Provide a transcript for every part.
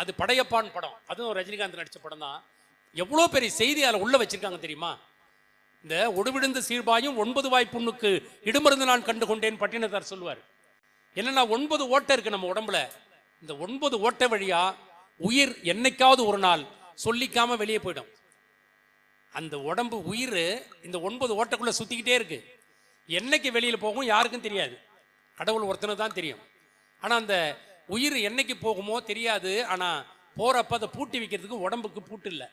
அது படையப்பான் படம். அதுவும் ரஜினிகாந்த் நடித்த படம் தான். எவ்வளோ பெரிய செய்தி அதில் உள்ளே வச்சிருக்காங்க தெரியுமா? இந்த ஒடுவிடுந்த சீர்பாயும் ஒன்பது வாய் புண்ணுக்கு இடுமருந்து நான் கண்டு கொண்டேன் பட்டினத்தார் சொல்லுவார். என்னன்னா ஒன்பது ஓட்டை இருக்கு நம்ம உடம்புல. இந்த ஒன்பது ஓட்டை வழியா உயிர் என்னைக்காவது ஒரு நாள் சொல்லிக்காம வெளியே போயிடும். அந்த உடம்பு உயிர் இந்த ஒன்பது ஓட்டைக்குள்ள சுத்திக்கிட்டே இருக்கு. என்னைக்கு வெளியில் போகும் யாருக்கும் தெரியாது. கடவுள் ஒருத்தனை தான் தெரியும். ஆனால் அந்த உயிர் என்னைக்கு போகுமோ தெரியாது ஆனால் போகிறப்ப அதை பூட்டி வைக்கிறதுக்கு உடம்புக்கு பூட்டு இல்லை.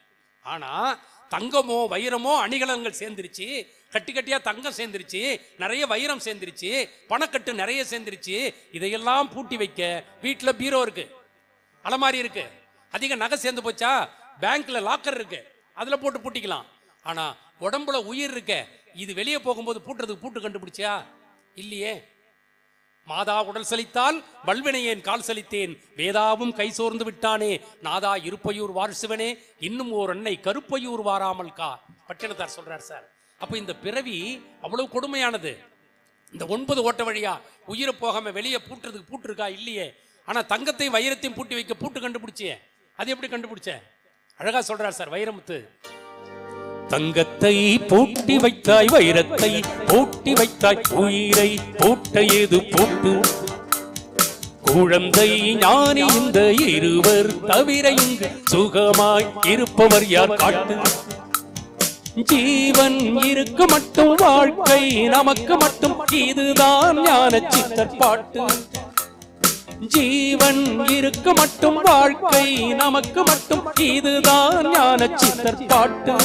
ஆனால் தங்கமோ வைரமோ அணிகலன்கள் சேர்ந்துருச்சு கட்டி கட்டியாக தங்கம் சேர்ந்துருச்சு நிறைய வைரம் சேர்ந்துருச்சு பணக்கட்டு நிறைய சேர்ந்துருச்சு இதையெல்லாம் பூட்டி வைக்க வீட்டில் பீரோ இருக்கு அலமாரி இருக்கு. அதிக நகை சேர்ந்து போச்சா? பேங்க்ல லாக்கர் இருக்கு அதில் போட்டு பூட்டிக்கலாம். ஆனால் உடம்புல உயிர் இருக்க இது வெளியே போகும்போது பூட்டுறதுக்கு பூட்டு கண்டுபிடிச்சியா? இல்லையே. மாதா உடல் சலித்தால் வல்வினையேன் கால் சலித்தேன்? வேதாவும் கை சோர்ந்து விட்டானே. நாதா இருப்பையூர் வாரிசுவனே இன்னும் ஓர் அன்னை கருப்பையூர் வாராமல் கா. பட்டினத்தார் சொல்றார் சார். அப்போ இந்த பிறவி அவ்வளவு கொடுமையானது. இந்த ஒன்பது ஓட்ட வழியா உயிரை போகாம வெளியே பூட்டுறதுக்கு பூட்டு இருக்கா இல்லையே. ஆனா தங்கத்தையும் வைரத்தையும் பூட்டி வைக்க பூட்டு கண்டுபிடிச்சியே அது எப்படி கண்டுபிடிச்ச? அழகா சொல்றார் சார் வைரமுத்து. தங்கத்தை பூட்டி வைத்தாய் வைரத்தை பூட்டி வைத்தாய் உயிரை பூட்ட ஏது பூட்டு? குழந்தை ஞானி இந்த இருவர் தவிர இங்கு சுகமாய் இருப்பவர் யார் காட்டு? ஜீவன் இருக்கு மட்டும் வாழ்க்கை நமக்கு மட்டும் இதுதான் ஞான சித்தர் பாட்டு ஜீவன் இருக்கு மட்டும் வாழ்க்கை நமக்கு மட்டும் இதுதான் ஞான சித்தர் பாட்டு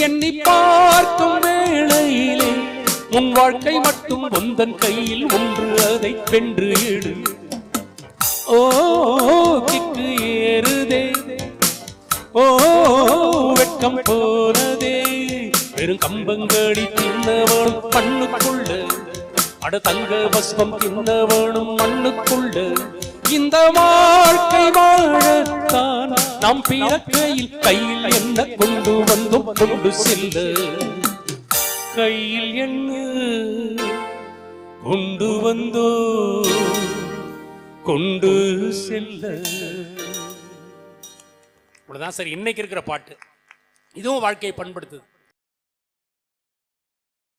எண்ணி பார்க்கும் வேளையிலே உன் வாழ்க்கை மட்டும் உந்தன் கையில் ஒன்று அதை பென்று இடு ஓ கிக்கு ஏறுதே. ஓ வெட்கம் போனதே. வெறும் கம்பங்கடி தின்னவனும் மண்ணுக்குள்ள. அட தங்க பஸ்பம் தின்னவனும் மண்ணுக்குள்ள. இந்த வாழ்க்கை வாழத்தான். நாம் பிறக்கையில் கையில் என்ன கொண்டு வந்தோம் கொண்டு செல்ல? கையில் என்ன கொண்டு வந்தோ? கொண்டு செல்ல. இவ்வளவுதான் சார் இன்னைக்கு இருக்கிற பாட்டு. இதுவும் வாழ்க்கையை பண்படுத்துது.